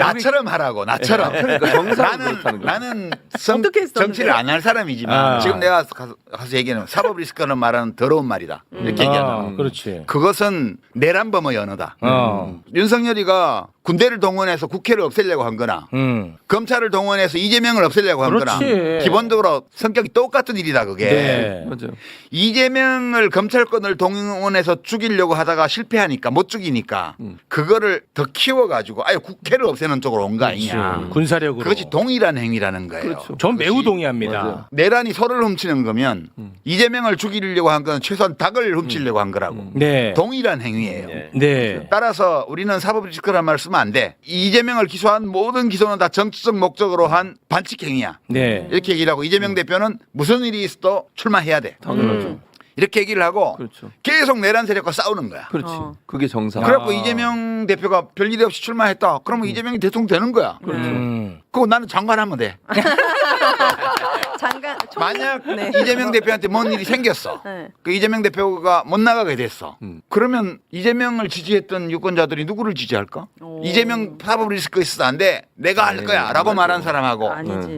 나처럼 하라고 나처럼. 그러니까 정상은 나는 그렇다는 거야. 나는 성, 어떻게 했었는데? 정치를 안 할 사람이지만 아. 지금 내가 가서, 가서 얘기하는 사법 리스크는 말하는 더러운 말이다 이렇게 얘기한다. 아, 그렇지. 그것은 내란범의 언어다. 어. 윤석열이가 군대를 동원해서 국회를 없애려고 한 거나 음. 검찰을 동원해서 이재명을 없애려고 한 거나 그렇지. 기본적으로 성격이 똑같은 일이다 그게. 네. 맞아요. 이재명을 검찰권을 동원해서 죽이려고 하다가 실패하니까 못 죽이니까 음. 그거를 더 키워가지고 아예 국회를 없애는 쪽으로 온 거 아니냐. 군사력으로. 그것이 동일한 행위라는 거예요. 그렇죠. 전 매우 동의합니다. 맞아요. 내란이 소를 훔치는 거면 음. 이재명을 죽이려고 한 건 최소한 닭을 훔치려고 한 거라고. 네. 동일한 행위예요. 네. 네. 따라서 우리는 사법 리스크란 말을 쓰면 안 돼. 이재명을 기소한 모든 기소는 다 정치적 목적으로 한 반칙 행위야. 네. 이렇게 얘기를 하고 이재명 대표는 무슨 일이 있어도 출마해야 돼. 당연하죠. 이렇게 얘기를 하고 그렇죠. 계속 내란 세력과 싸우는 거야. 그렇지. 어. 그게 정상. 그래갖고 아. 이재명 대표가 별일 없이 출마했다. 그러면 이재명이 대통령 되는 거야. 음. 그거 나는 장관하면 돼. 만약 네. 이재명 대표한테 뭔 일이 생겼어. 네. 그 이재명 대표가 못 나가게 됐어. 음. 그러면 이재명을 지지했던 유권자들이 누구를 지지할까? 오. 이재명 사법 리스크 있어도 안 돼. 내가 할 네, 거야라고. 말한 사람하고 아니지.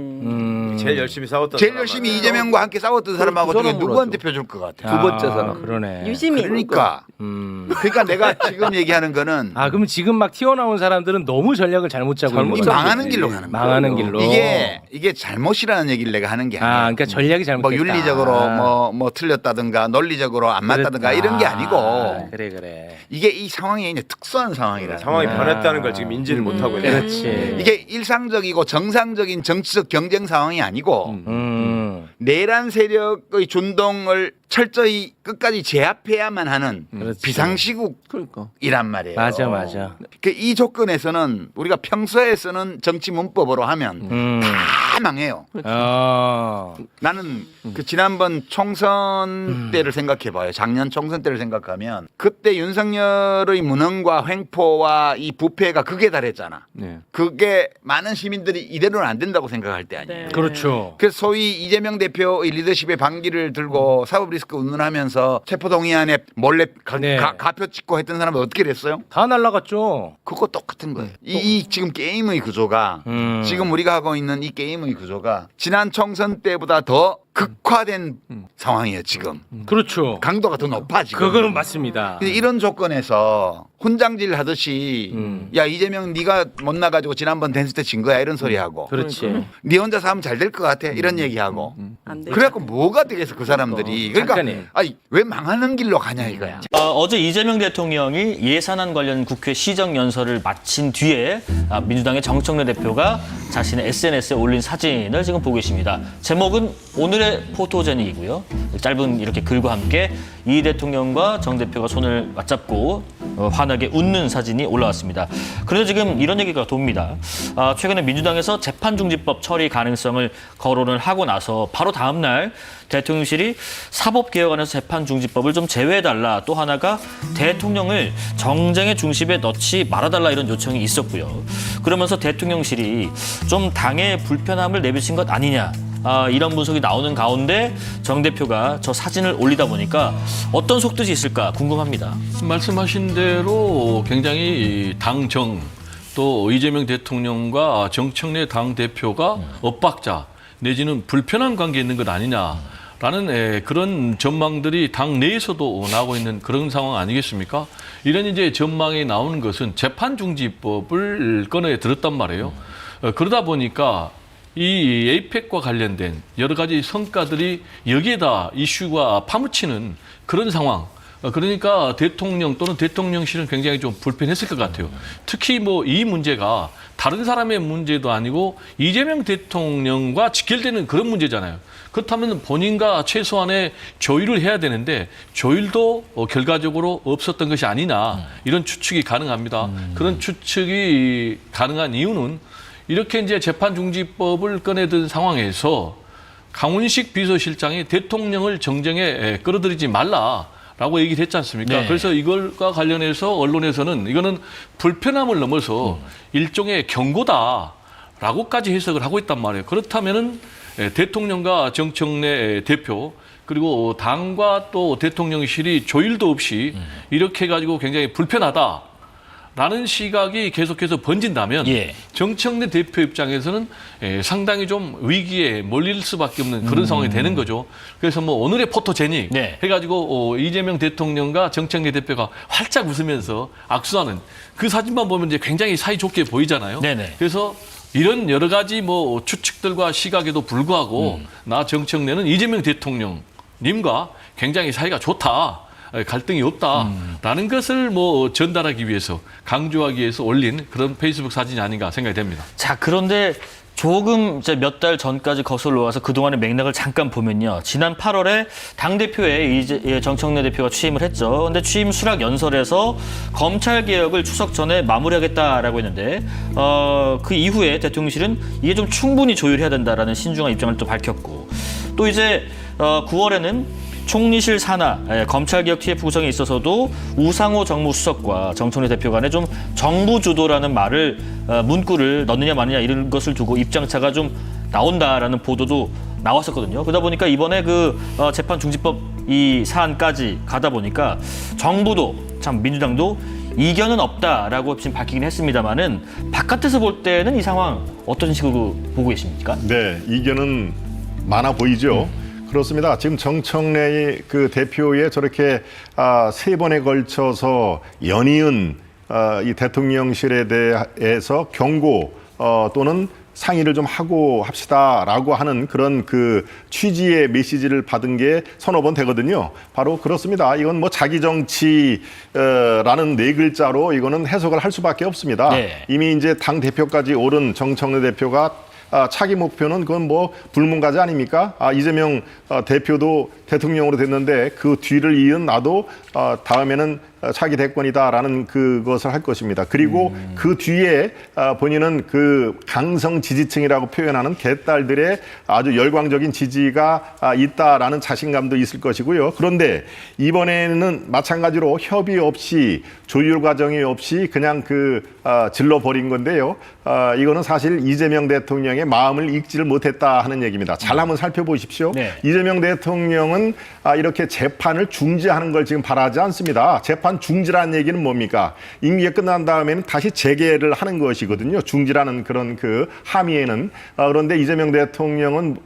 음. 제일 열심히 싸웠던 제일 사람 열심히 아니에요? 이재명과 함께 싸웠던 사람하고 그 중에 사람으로 누구한테 하죠. 펴줄 것 같아? 두 번째 아, 사람. 그러네. 유시민. 그러니까 음. 그러니까 내가 지금 얘기하는 거는 아, 그럼 지금 막 튀어나온 사람들은 너무 전략을 잘못 짜고 있는 잘못 이. 짜고 망하는. 길로 가는 거야. 망하는 길로. 이게 이게 잘못이라는 얘기를 내가 하는 게 아, 아니야. 그러니까 전략이 잘못됐다. 뭐 윤리적으로 뭐 뭐 틀렸다든가 논리적으로 안 맞다든가 그랬다. 이런 게 아니고 그래 그래. 이게 이 상황이 이제 특수한 상황이라. 상황이 아. 변했다는 걸 지금 인지를 못 하고 있는 그렇지. 이게 일상적이고 정상적인 정치적 경쟁 상황이 아니고 음. 내란 세력의 준동을 철저히 끝까지 제압해야만 하는 그렇지. 비상시국이란 그러니까. 말이에요. 맞아 맞아. 그 이 조건에서는 우리가 평소에 쓰는 정치 문법으로 하면 음. 다 망해요. 어. 나는 그 지난번 총선 음. 때를 생각해 봐요. 작년 총선 때를 생각하면 그때 윤석열의 무능과 횡포와 이 부패가 극에 달했잖아. 네. 그게 많은 시민들이 이대로는 안 된다고 생각할 때 아니에요. 네. 그렇죠. 그래서 소위 이재명 대표의 리더십의 반기를 들고 사법 리스크 운운하면서 체포동의안에 몰래 가, 네. 표 찍고 했던 사람은 어떻게 됐어요? 다 날라갔죠. 그거 똑같은 거예요. 이, 이 지금 게임의 구조가 음. 지금 우리가 하고 있는 이 게임의 구조가 지난 총선 때보다 더 극화된 상황이에요 지금 그렇죠. 강도가 더 높아 지금. 그거는 맞습니다. 근데 이런 조건에서 훈장질 하듯이 음. 야 이재명 네가 못 나가지고 지난번 댄스 때 진 거야 이런 소리 하고 그렇지. 네 혼자서 하면 잘 될 것 같아 이런 얘기하고 안 돼. 그래갖고 뭐가 되겠어 그 사람들이 그러니까 잠깐이에요. 아니 왜 망하는 길로 가냐 이거야 어, 제 이재명 대통령이 예산안 관련 국회 시정 연설을 마친 뒤에 아, 민주당의 정청래 대표가 자신의 SNS에 올린 사진을 지금 보고 계십니다. 제목은 오늘의 포토제닉이고요. 짧은 이렇게 글과 함께 이 대통령과 정 대표가 손을 맞잡고 어, 환하게 웃는 사진이 올라왔습니다. 그래서 지금 이런 얘기가 돕니다. 아, 최근에 민주당에서 재판중지법 처리 가능성을 거론을 하고 나서 바로 다음 날 대통령실이 사법개혁안에서 재판중지법을 좀 제외해달라. 또 하나가 대통령을 정쟁의 중심에 넣지 말아달라 이런 요청이 있었고요. 그러면서 대통령실이 좀 당의 불편함을 내비친 것 아니냐. 아, 이런 분석이 나오는 가운데 정 대표가 저 사진을 올리다 보니까 어떤 속뜻이 있을까 궁금합니다. 말씀하신 대로 굉장히 당정 또 이재명 대통령과 정청래 당 대표가 엇박자 내지는 불편한 관계에 있는 것 아니냐라는 에, 그런 전망들이 당 내에서도 나오고 있는 그런 상황 아니겠습니까? 이런 이제 전망이 나오는 것은 재판 중지법을 꺼내 들었단 말이에요. 어, 그러다 보니까 이 에이펙과 관련된 여러 가지 성과들이 여기에다 이슈가 파묻히는 그런 상황. 어, 그러니까 대통령 또는 대통령실은 굉장히 좀 불편했을 것 같아요. 특히 뭐 이 문제가 다른 사람의 문제도 아니고 이재명 대통령과 직결되는 그런 문제잖아요. 그렇다면 본인과 최소한의 조율을 해야 되는데 조율도 어, 결과적으로 없었던 것이 아니냐 이런 추측이 가능합니다. 그런 추측이 가능한 이유는 이렇게 이제 재판 중지법을 꺼내든 상황에서 강훈식 비서실장이 대통령을 정쟁에 에, 끌어들이지 말라 라고 얘기를 했지 않습니까? 네. 그래서 이걸과 관련해서 언론에서는 이거는 불편함을 넘어서 일종의 경고다 라고까지 해석을 하고 있단 말이에요. 그렇다면은 에, 대통령과 정청래 대표 그리고 당과 또 대통령실이 조율도 없이 이렇게 해가지고 굉장히 불편하다. 라는 시각이 계속해서 번진다면 예. 정청래 대표 입장에서는 예, 상당히 좀 위기에 몰릴 수밖에 없는 그런 상황이 되는 거죠. 그래서 뭐 오늘의 포토제닉 음. 네. 해가지고 어, 이재명 대통령과 정청래 대표가 활짝 웃으면서 악수하는 그 사진만 보면 이제 굉장히 사이 좋게 보이잖아요. 네네. 그래서 이런 여러 가지 뭐 추측들과 시각에도 불구하고 음. 나 정청래는 이재명 대통령 님과 굉장히 사이가 좋다. 갈등이 없다라는 것을 뭐 전달하기 위해서 강조하기 위해서 올린 그런 페이스북 사진이 아닌가 생각이 됩니다. 자, 그런데 조금 몇달 전까지 거슬러 와서 그동안의 맥락을 잠깐 보면요. 지난 8월에 당대표에 이제 예, 정청래 대표가 취임을 했죠. 근데 취임 수락 연설에서 검찰 개혁을 추석 전에 마무리하겠다라고 했는데 어, 그 이후에 대통령실은 이게 좀 충분히 조율해야 된다라는 신중한 입장을 또 밝혔고 또 이제 어, 9월에는 총리실 산하 예, 검찰개혁 TF 구성에 있어서도 우상호 정무수석과 정청래 대표 간에 좀 정부 주도라는 말을 어, 문구를 넣느냐 마느냐 이런 것을 두고 입장차가 좀 나온다라는 보도도 나왔었거든요. 그러다 보니까 이번에 그 어, 재판 중지법 이 사안까지 가다 보니까 정부도 참 민주당도 이견은 없다라고 지금 밝히긴 했습니다만은 바깥에서 볼 때는 이 상황 어떤 식으로 보고 계십니까? 네, 이견은 많아 보이죠. 그렇습니다. 지금 정청래 그 대표의 저렇게 아, 세 번에 걸쳐서 연이은 아, 이 대통령실에 대해서 경고 어, 또는 상의를 좀 하고 합시다라고 하는 그런 그 취지의 메시지를 받은 게 서너 번 되거든요. 바로 그렇습니다. 이건 뭐 자기 정치라는 네 글자로 이거는 해석을 할 수밖에 없습니다. 네. 이미 이제 당 대표까지 오른 정청래 대표가 아, 차기 목표는 그건 뭐 불문가지 아닙니까? 아, 이재명 어, 대표도 대통령으로 됐는데 그 뒤를 이은 나도 어, 다음에는 어, 차기 대권이다라는 그것을 할 것입니다. 그리고 그 뒤에 아, 본인은 그 강성 지지층이라고 표현하는 개딸들의 아주 열광적인 지지가 아, 있다라는 자신감도 있을 것이고요. 그런데 이번에는 마찬가지로 협의 없이 조율 과정이 없이 그냥 그 아, 질러 버린 건데요. 아, 이거는 사실 이재명 대통령의 마음을 읽지를 못했다 하는 얘기입니다. 잘 한번 살펴보십시오. 네. 이재명 대통령은 아, 이렇게 재판을 중지하는 걸 지금 바라지 않습니다. 재판 중지라는 얘기는 뭡니까? 임기가 끝난 다음에는 다시 재개를 하는 것이거든요. 중지라는 그런 그 함의에는 아, 그런데 이재명 대통령은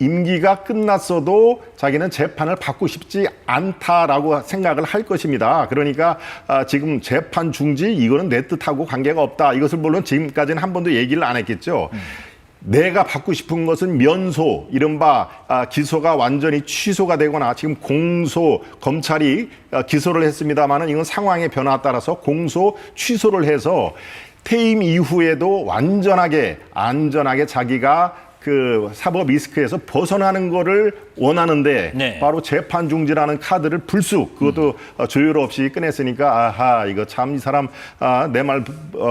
임기가 끝났어도 자기는 재판을 받고 싶지 않다라고 생각을 할 것입니다. 그러니까 아, 지금 재판 중지 이거는 내 뜻하고 관계가 없다. 이것을 물론 지금까지는 한 번도 얘기를 안 했겠죠. 내가 받고 싶은 것은 면소, 이른바 아, 기소가 완전히 취소가 되거나 지금 공소 검찰이 아, 기소를 했습니다마는 이건 상황의 변화에 따라서 공소 취소를 해서 퇴임 이후에도 완전하게 안전하게 자기가 그 사법 리스크에서 벗어나는 거를 원하는데 네. 바로 재판 중지라는 카드를 불쑥 그것도 어, 조율 없이 꺼냈으니까 아하 이거 참 이 사람 아, 내 말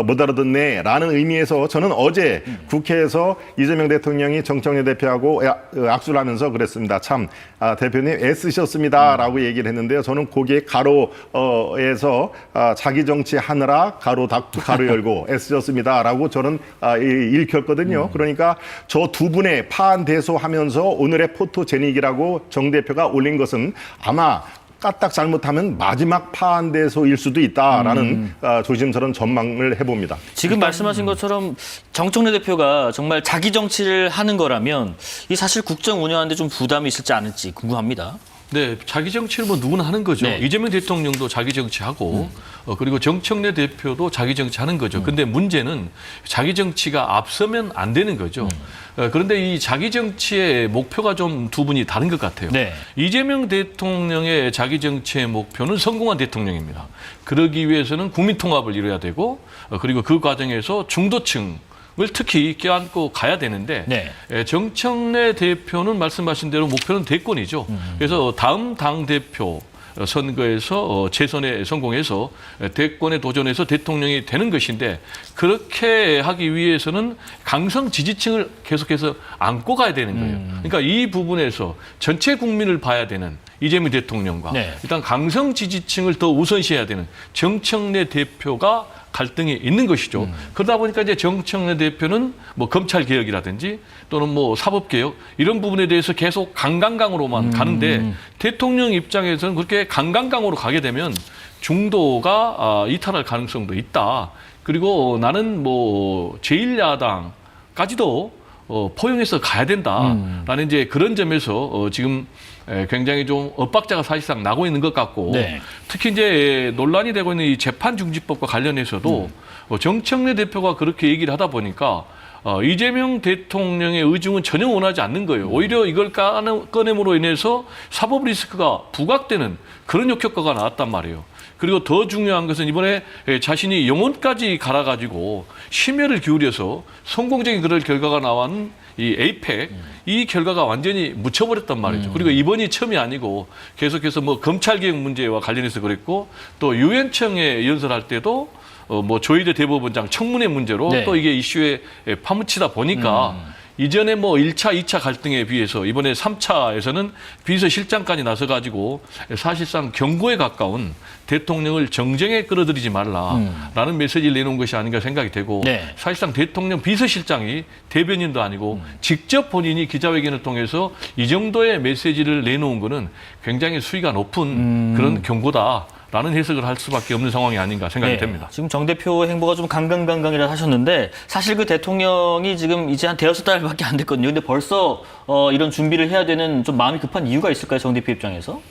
못 알아듣네라는 의미에서 저는 어제 국회에서 이재명 대통령이 정청래 대표하고 야- 어, 악수를 하면서 그랬습니다. 참 아, 대표님 애쓰셨습니다라고 얘기를 했는데요. 저는 거기에 가로에서 아, 자기 정치 하느라 가로 닫고 가로 열고 애쓰셨습니다라고 저는 아, 이- 읽혔거든요. 그러니까 저두 분의 파안대소하면서 오늘의 포토제닉이라고 정 대표가 올린 것은 아마 까딱 잘못하면 마지막 파안대소일 수도 있다라는 아, 조심스러운 전망을 해봅니다. 지금 말씀하신 것처럼 정청래 대표가 정말 자기 정치를 하는 거라면 이 사실 국정 운영하는데 좀 부담이 있을지 않을지 궁금합니다. 네, 자기 정치를 뭐 누구나 하는 거죠. 네. 이재명 대통령도 자기 정치하고 어, 그리고 정청래 대표도 자기 정치하는 거죠. 근데 문제는 자기 정치가 앞서면 안 되는 거죠. 어, 그런데 이 자기 정치의 목표가 좀 두 분이 다른 것 같아요. 네. 이재명 대통령의 자기 정치의 목표는 성공한 대통령입니다. 그러기 위해서는 국민 통합을 이뤄야 되고 어, 그리고 그 과정에서 중도층 을 특히 껴안고 가야 되는데 네. 에, 정청래 대표는 말씀하신 대로 목표는 대권이죠. 그래서 다음 당 대표 선거에서 어, 재선에 성공해서 대권에 도전해서 대통령이 되는 것인데 그렇게 하기 위해서는 강성 지지층을 계속해서 안고 가야 되는 거예요. 그러니까 이 부분에서 전체 국민을 봐야 되는 이재명 대통령과 네. 일단 강성 지지층을 더 우선시해야 되는 정청래 대표가 갈등이 있는 것이죠. 그러다 보니까 이제 정청래 대표는 뭐 검찰 개혁이라든지 또는 뭐 사법 개혁 이런 부분에 대해서 계속 강강강으로만 가는데 대통령 입장에서는 그렇게 강강강으로 가게 되면 중도가 아, 이탈할 가능성도 있다. 그리고 나는 뭐 제1야당까지도 어, 포용해서 가야 된다라는 이제 그런 점에서 어, 지금 에, 굉장히 좀 엇박자가 사실상 나고 있는 것 같고 네. 특히 이제 논란이 되고 있는 이 재판 중지법과 관련해서도 어, 정청래 대표가 그렇게 얘기를 하다 보니까 어, 이재명 대통령의 의중은 전혀 원하지 않는 거예요. 오히려 이걸 까는- 꺼냄으로 인해서 사법 리스크가 부각되는 그런 역효과가 나왔단 말이에요. 그리고 더 중요한 것은 이번에 에, 자신이 영혼까지 갈아가지고 심혈을 기울여서 성공적인 그런 결과가 나온 이 에이펙 이 결과가 완전히 묻혀버렸단 말이죠. 그리고 이번이 처음이 아니고 계속해서 뭐 검찰 개혁 문제와 관련해서 그랬고 또 유엔청에 연설할 때도 어, 뭐 조희대 대법원장 청문회 문제로 네. 또 이게 이슈에 에, 파묻히다 보니까 이전에 뭐 1차, 2차 갈등에 비해서 이번에 3차에서는 비서실장까지 나서 가지고 사실상 경고에 가까운 대통령을 정쟁에 끌어들이지 말라라는 메시지를 내놓은 것이 아닌가 생각이 되고 네. 사실상 대통령 비서실장이 대변인도 아니고 직접 본인이 기자회견을 통해서 이 정도의 메시지를 내놓은 거는 굉장히 수위가 높은 그런 경고다. 라는 해석을 할 수밖에 없는 상황이 아닌가 생각이 네, 됩니다. 지금 정 대표 행보가 좀 강강강강이라 하셨는데 사실 그 대통령이 지금 이제 한 대여섯 달밖에 안 됐거든요. 근데 벌써 어, 이런 준비를 해야 되는 좀 마음이 급한 이유가 있을까요, 정 대표 입장에서?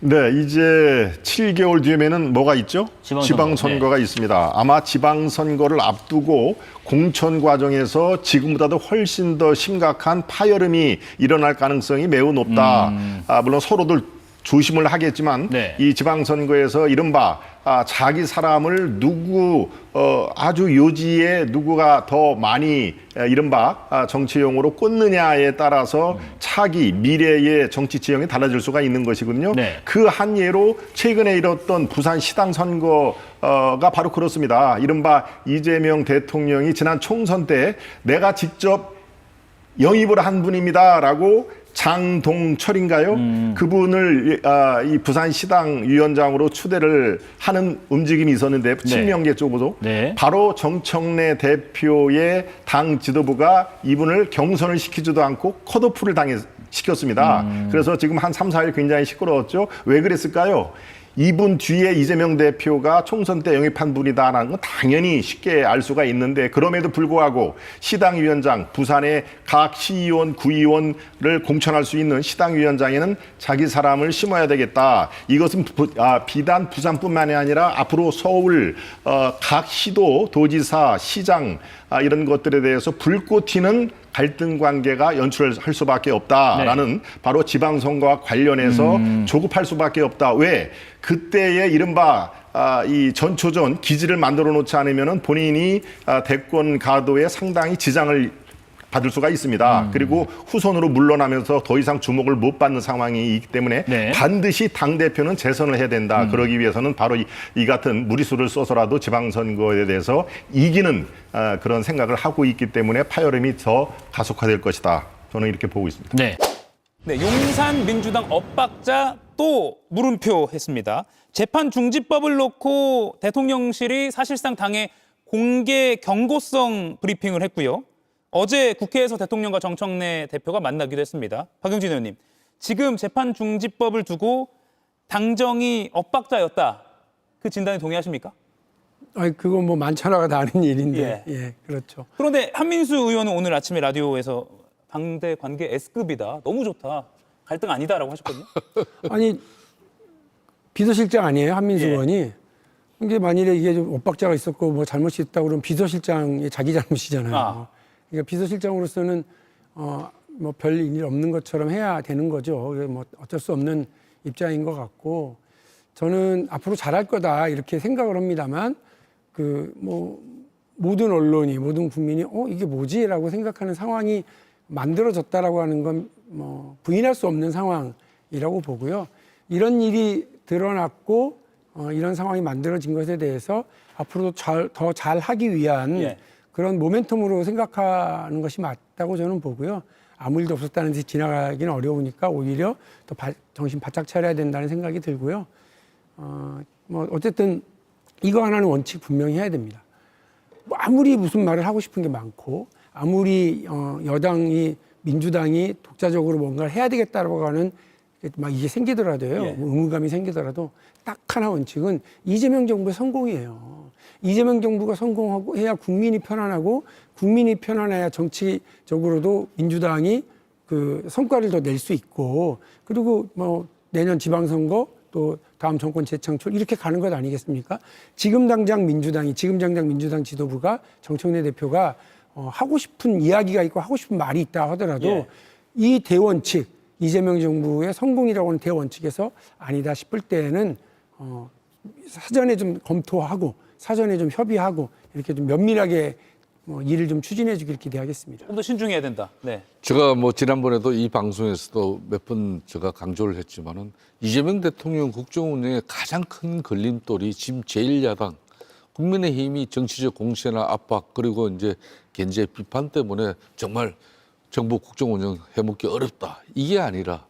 네, 이제 7개월 뒤에는 뭐가 있죠? 지방선거. 가 있습니다. 아마 지방선거를 앞두고 공천 과정에서 지금보다도 훨씬 더 심각한 파열음이 일어날 가능성이 매우 높다. 아, 물론 서로들 조심을 하겠지만 네. 이 지방선거에서 이른바 아, 자기 사람을 누구 어, 아주 요지에 누구가 더 많이 에, 이른바 아, 정치용으로 꽂느냐에 따라서 차기 미래의 정치 지형이 달라질 수가 있는 것이거든요. 네. 그 한 예로 최근에 이뤘던 부산 시당 선거가 바로 그렇습니다. 이른바 이재명 대통령이 지난 총선 때 내가 직접 영입을 한 분입니다라고 장동철인가요? 그분을 아, 이 부산 시당 위원장으로 추대를 하는 움직임이 있었는데 친명계 쪽으로 네. 바로 정청래 대표의 당 지도부가 이분을 경선을 시키지도 않고 컷오프를 당해 시켰습니다. 그래서 지금 한 3, 4일 굉장히 시끄러웠죠. 왜 그랬을까요? 이분 뒤에 이재명 대표가 총선 때 영입한 분이다라는 건 당연히 쉽게 알 수가 있는데 그럼에도 불구하고 시당위원장 부산의 각 시의원, 구의원을 공천할 수 있는 시당위원장에는 자기 사람을 심어야 되겠다. 이것은 부- 아, 비단 부산뿐만이 아니라 앞으로 서울 어, 각 시도, 도지사, 시장 아, 이런 것들에 대해서 불꽃 튀는 갈등 관계가 연출할 수밖에 없다라는 바로 지방선거와 관련해서 조급할 수밖에 없다. 왜? 그때의 이른바 아, 이 전초전 기지를 만들어 놓지 않으면은 본인이 아, 대권 가도에 상당히 지장을 받을 수가 있습니다. 그리고 후손으로 물러나면서 더 이상 주목을 못 받는 상황이 있기 때문에 네. 반드시 당 대표는 재선을 해야 된다. 그러기 위해서는 바로 이, 이 같은 무리수를 써서라도 지방선거에 대해서 이기는 아, 그런 생각을 하고 있기 때문에 파열음이 더 가속화될 것이다. 저는 이렇게 보고 있습니다. 네. 네, 용산 민주당 엇박자 또 물음표 했습니다. 재판 중지법을 놓고 대통령실이 사실상 당에 공개 경고성 브리핑을 했고요. 어제 국회에서 대통령과 정청래 대표가 만나기도 했습니다. 박영진 의원님, 지금 재판 중지법을 두고 당정이 엇박자였다. 그 진단에 동의하십니까? 아니 그건 뭐 만천하가 다른 일인데 예. 예, 그렇죠. 그런데 한민수 의원은 오늘 아침에 라디오에서 당대 관계 S급이다. 너무 좋다. 갈등 아니다라고 하셨거든요. 아니 비서실장 아니에요 한민수 예. 의원이 이게 만일에 이게 좀 엇박자가 있었고 뭐 잘못이 있다고 그러면 비서실장이 자기 잘못이잖아요. 아. 그러니까 비서실장으로서는 어 뭐 별 일 없는 것처럼 해야 되는 거죠. 뭐 어쩔 수 없는 입장인 것 같고 저는 앞으로 잘할 거다 이렇게 생각을 합니다만 그 뭐 모든 언론이 모든 국민이 어 이게 뭐지라고 생각하는 상황이 만들어졌다라고 하는 건 뭐 부인할 수 없는 상황이라고 보고요. 이런 일이 드러났고 어, 이런 상황이 만들어진 것에 대해서 앞으로도 더잘 하기 위한 예. 그런 모멘텀으로 생각하는 것이 맞다고 저는 보고요. 아무 일도 없었다는 듯이 지나가기는 어려우니까 오히려 더 바- 정신 바짝 차려야 된다는 생각이 들고요. 어, 뭐 어쨌든 이거 하나는 원칙 분명히 해야 됩니다. 뭐 아무리 무슨 말을 하고 싶은 게 많고 아무리 어, 여당이 민주당이 독자적으로 뭔가를 해야 되겠다라고 하는 막 이게 생기더라도요. 예. 뭐 의무감이 생기더라도 딱 하나 원칙은 이재명 정부의 성공이에요. 이재명 정부가 성공하고 해야 국민이 편안하고 국민이 편안해야 정치적으로도 민주당이 그 성과를 더 낼 수 있고 그리고 뭐 내년 지방선거 또 다음 정권 재창출 이렇게 가는 것 아니겠습니까? 지금 당장 민주당이 지금 당장 민주당 지도부가 정청래 대표가 어, 하고 싶은 이야기가 있고 하고 싶은 말이 있다 하더라도 예. 이 대원칙 이재명 정부의 성공이라고 하는 대원칙에서 아니다 싶을 때에는 어, 사전에 좀 검토하고 사전에 좀 협의하고 이렇게 좀 면밀하게 뭐 일을 좀 추진해 주길 기대하겠습니다. 좀 더 신중해야 된다. 네. 제가 뭐 지난번에도 이 방송에서도 몇 번 제가 강조를 했지만은 이재명 대통령 국정 운영의 가장 큰 걸림돌이 지금 제1야당 국민의힘이 정치적 공세나 압박 그리고 이제 견제 비판 때문에 정말 정부 국정 운영 해먹기 어렵다. 이게 아니라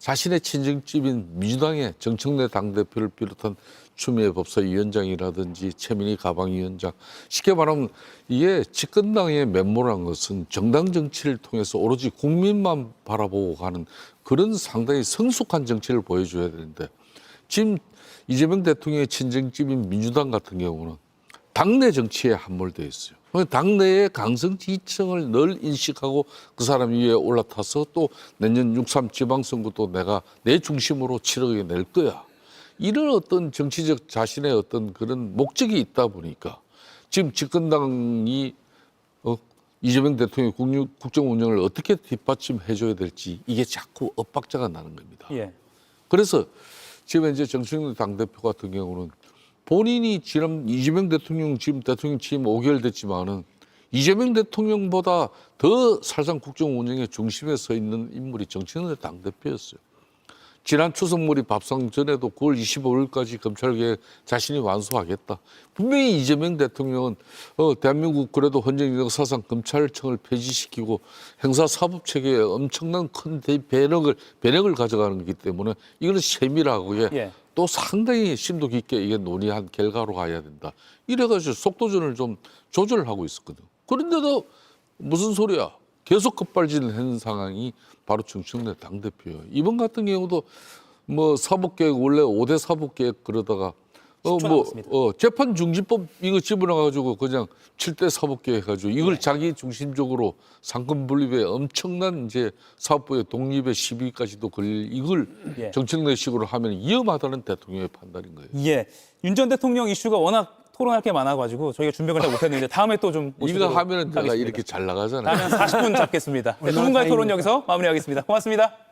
자신의 친정집인 민주당의 정청래 당대표를 비롯한 추미애 법사위원장이라든지 최민희 가방위원장. 쉽게 말하면 이게 집권당의 면모란 것은 정당 정치를 통해서 오로지 국민만 바라보고 가는 그런 상당히 성숙한 정치를 보여줘야 되는데 지금 이재명 대통령의 친정집인 민주당 같은 경우는 당내 정치에 함몰되어 있어요. 당내의 강성 지지층을 늘 인식하고 그 사람 위에 올라타서 또 내년 6.3 지방선거도 내가 내 중심으로 치르게 낼 거야. 이런 어떤 정치적 자신의 어떤 그런 목적이 있다 보니까 지금 집권당이 어, 이재명 대통령의 국유- 국정 운영을 어떻게 뒷받침해 줘야 될지 이게 자꾸 엇박자가 나는 겁니다. 예. 그래서 지금 이제 정청래 당대표 같은 경우는 본인이 지난 이재명 대통령 지금 대통령 취임 5개월 됐지만은 이재명 대통령보다 더 사실상 국정 운영의 중심에 서 있는 인물이 정청래 당대표였어요. 지난 추석물이 밥상 전에도 9월 25일까지 검찰개혁 자신이 완수하겠다. 분명히 이재명 대통령은 어, 대한민국 그래도 헌정 역사상 검찰청을 폐지시키고 형사사법체계에 엄청난 큰 대- 배력을 배력을 가져가는 거기 때문에 이거는 세밀하고 예. 또 상당히 심도 깊게 이게 논의한 결과로 가야 된다. 이래가지고 속도전을 좀 조절하고 있었거든. 그런데도 무슨 소리야? 계속 급발진한 상황이 바로 정청래 당대표예요. 이번 같은 경우도 뭐 사법개혁 원래 5대 사법개혁 그러다가 어 10초 뭐 남았습니다. 어 재판 중지법 이거 집어넣어 가지고 그냥 7대 사법개혁 해 가지고 이걸 네. 자기 중심적으로 상권 분립에 엄청난 이제 사법부의 독립의 시비까지도 걸릴 이걸 예. 정청래식으로 하면 위험하다는 대통령의 판단인 거예요. 예. 윤 전 대통령 이슈가 워낙 토론할 게 많아가지고 저희가 준비를 잘 못했는데 다음에 또좀 이거 하면은 내가 이렇게 잘 나가잖아요. 다음에 한 40분 잡겠습니다. 네, 두 분과의 토론 여기서 마무리하겠습니다. 고맙습니다.